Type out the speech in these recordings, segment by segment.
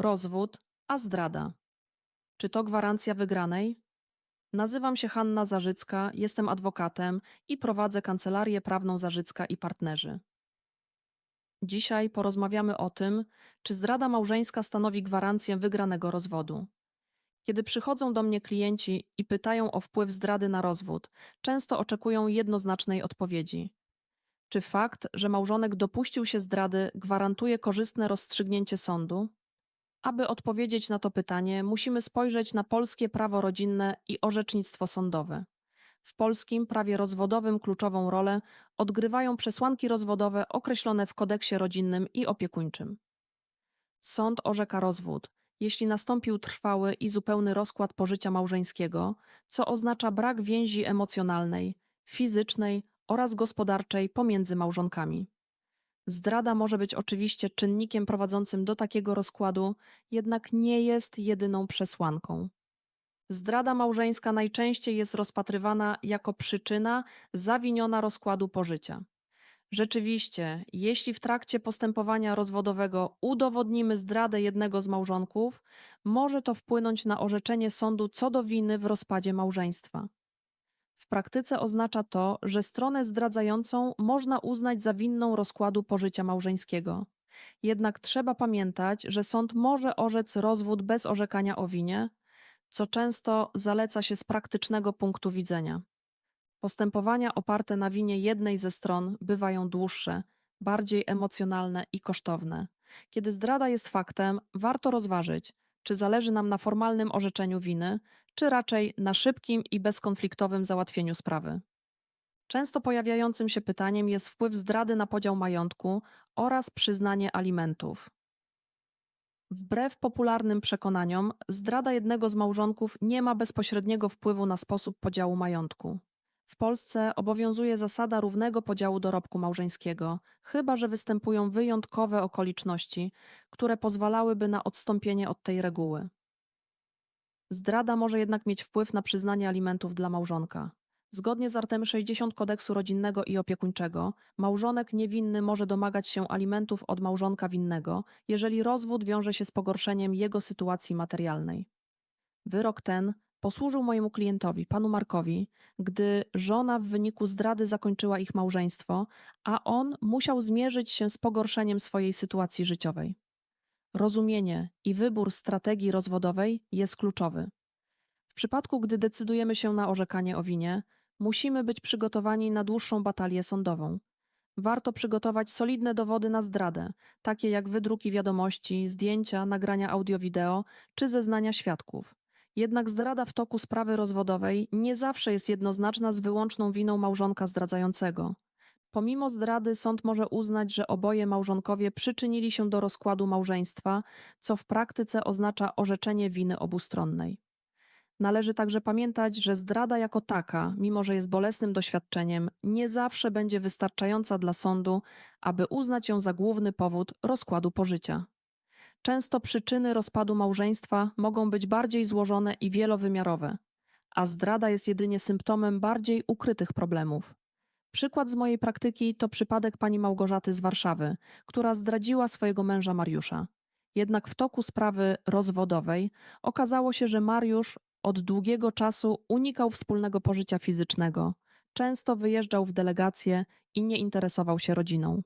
rozwód, a zdrada. Czy to gwarancja wygranej? Nazywam się Hanna Zarzycka, jestem adwokatem i prowadzę kancelarię prawną Zarzycka i partnerzy. Dzisiaj porozmawiamy o tym, czy zdrada małżeńska stanowi gwarancję wygranego rozwodu. Kiedy przychodzą do mnie klienci i pytają o wpływ zdrady na rozwód, często oczekują jednoznacznej odpowiedzi. Czy fakt, że małżonek dopuścił się zdrady, gwarantuje korzystne rozstrzygnięcie sądu? Aby odpowiedzieć na to pytanie, musimy spojrzeć na polskie prawo rodzinne i orzecznictwo sądowe. W polskim prawie rozwodowym kluczową rolę odgrywają przesłanki rozwodowe określone w kodeksie rodzinnym i opiekuńczym. Sąd orzeka rozwód, jeśli nastąpił trwały i zupełny rozkład pożycia małżeńskiego, co oznacza brak więzi emocjonalnej, fizycznej oraz gospodarczej pomiędzy małżonkami. Zdrada może być oczywiście czynnikiem prowadzącym do takiego rozkładu, jednak nie jest jedyną przesłanką. Zdrada małżeńska najczęściej jest rozpatrywana jako przyczyna zawiniona rozkładu pożycia. Rzeczywiście, jeśli w trakcie postępowania rozwodowego udowodnimy zdradę jednego z małżonków, może to wpłynąć na orzeczenie sądu co do winy w rozpadzie małżeństwa. W praktyce oznacza to, że stronę zdradzającą można uznać za winną rozkładu pożycia małżeńskiego. Jednak trzeba pamiętać, że sąd może orzec rozwód bez orzekania o winie, co często zaleca się z praktycznego punktu widzenia. Postępowania oparte na winie jednej ze stron bywają dłuższe, bardziej emocjonalne i kosztowne. Kiedy zdrada jest faktem, warto rozważyć, czy zależy nam na formalnym orzeczeniu winy, czy raczej na szybkim i bezkonfliktowym załatwieniu sprawy. Często pojawiającym się pytaniem jest wpływ zdrady na podział majątku oraz przyznanie alimentów. Wbrew popularnym przekonaniom, zdrada jednego z małżonków nie ma bezpośredniego wpływu na sposób podziału majątku. W Polsce obowiązuje zasada równego podziału dorobku małżeńskiego, chyba że występują wyjątkowe okoliczności, które pozwalałyby na odstąpienie od tej reguły. Zdrada może jednak mieć wpływ na przyznanie alimentów dla małżonka. Zgodnie z artem 60 kodeksu rodzinnego i opiekuńczego, małżonek niewinny może domagać się alimentów od małżonka winnego, jeżeli rozwód wiąże się z pogorszeniem jego sytuacji materialnej. Wyrok ten posłużył mojemu klientowi, panu Markowi, gdy żona w wyniku zdrady zakończyła ich małżeństwo, a on musiał zmierzyć się z pogorszeniem swojej sytuacji życiowej. Rozumienie i wybór strategii rozwodowej jest kluczowy. W przypadku, gdy decydujemy się na orzekanie o winie, musimy być przygotowani na dłuższą batalię sądową. Warto przygotować solidne dowody na zdradę, takie jak wydruki wiadomości, zdjęcia, nagrania audio-wideo czy zeznania świadków. Jednak zdrada w toku sprawy rozwodowej nie zawsze jest jednoznaczna z wyłączną winą małżonka zdradzającego. Pomimo zdrady sąd może uznać, że oboje małżonkowie przyczynili się do rozkładu małżeństwa, co w praktyce oznacza orzeczenie winy obustronnej. Należy także pamiętać, że zdrada jako taka, mimo że jest bolesnym doświadczeniem, nie zawsze będzie wystarczająca dla sądu, aby uznać ją za główny powód rozkładu pożycia. Często przyczyny rozpadu małżeństwa mogą być bardziej złożone i wielowymiarowe, a zdrada jest jedynie symptomem bardziej ukrytych problemów. Przykład z mojej praktyki to przypadek pani Małgorzaty z Warszawy, która zdradziła swojego męża Mariusza. Jednak w toku sprawy rozwodowej okazało się, że Mariusz od długiego czasu unikał wspólnego pożycia fizycznego, często wyjeżdżał w delegacje i nie interesował się rodziną.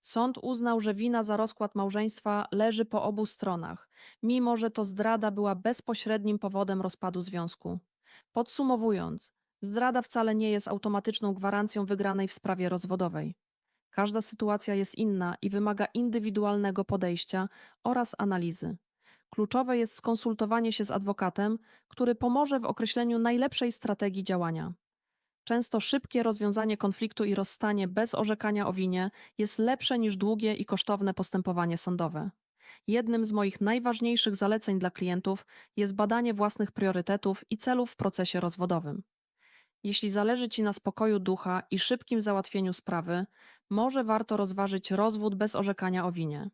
Sąd uznał, że wina za rozkład małżeństwa leży po obu stronach, mimo że to zdrada była bezpośrednim powodem rozpadu związku. Podsumowując, zdrada wcale nie jest automatyczną gwarancją wygranej w sprawie rozwodowej. Każda sytuacja jest inna i wymaga indywidualnego podejścia oraz analizy. Kluczowe jest skonsultowanie się z adwokatem, który pomoże w określeniu najlepszej strategii działania. Często szybkie rozwiązanie konfliktu i rozstanie bez orzekania o winie jest lepsze niż długie i kosztowne postępowanie sądowe. Jednym z moich najważniejszych zaleceń dla klientów jest badanie własnych priorytetów i celów w procesie rozwodowym. Jeśli zależy Ci na spokoju ducha i szybkim załatwieniu sprawy, może warto rozważyć rozwód bez orzekania o winie.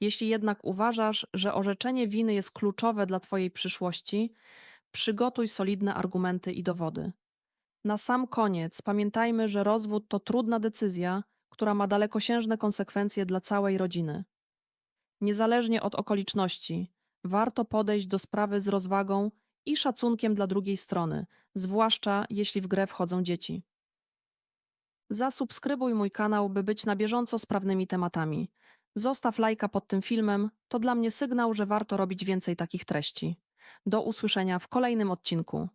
Jeśli jednak uważasz, że orzeczenie winy jest kluczowe dla Twojej przyszłości, przygotuj solidne argumenty i dowody. Na sam koniec pamiętajmy, że rozwód to trudna decyzja, która ma dalekosiężne konsekwencje dla całej rodziny. Niezależnie od okoliczności, warto podejść do sprawy z rozwagą i szacunkiem dla drugiej strony, zwłaszcza jeśli w grę wchodzą dzieci. Zasubskrybuj mój kanał, by być na bieżąco z prawnymi tematami. Zostaw lajka pod tym filmem, to dla mnie sygnał, że warto robić więcej takich treści. Do usłyszenia w kolejnym odcinku.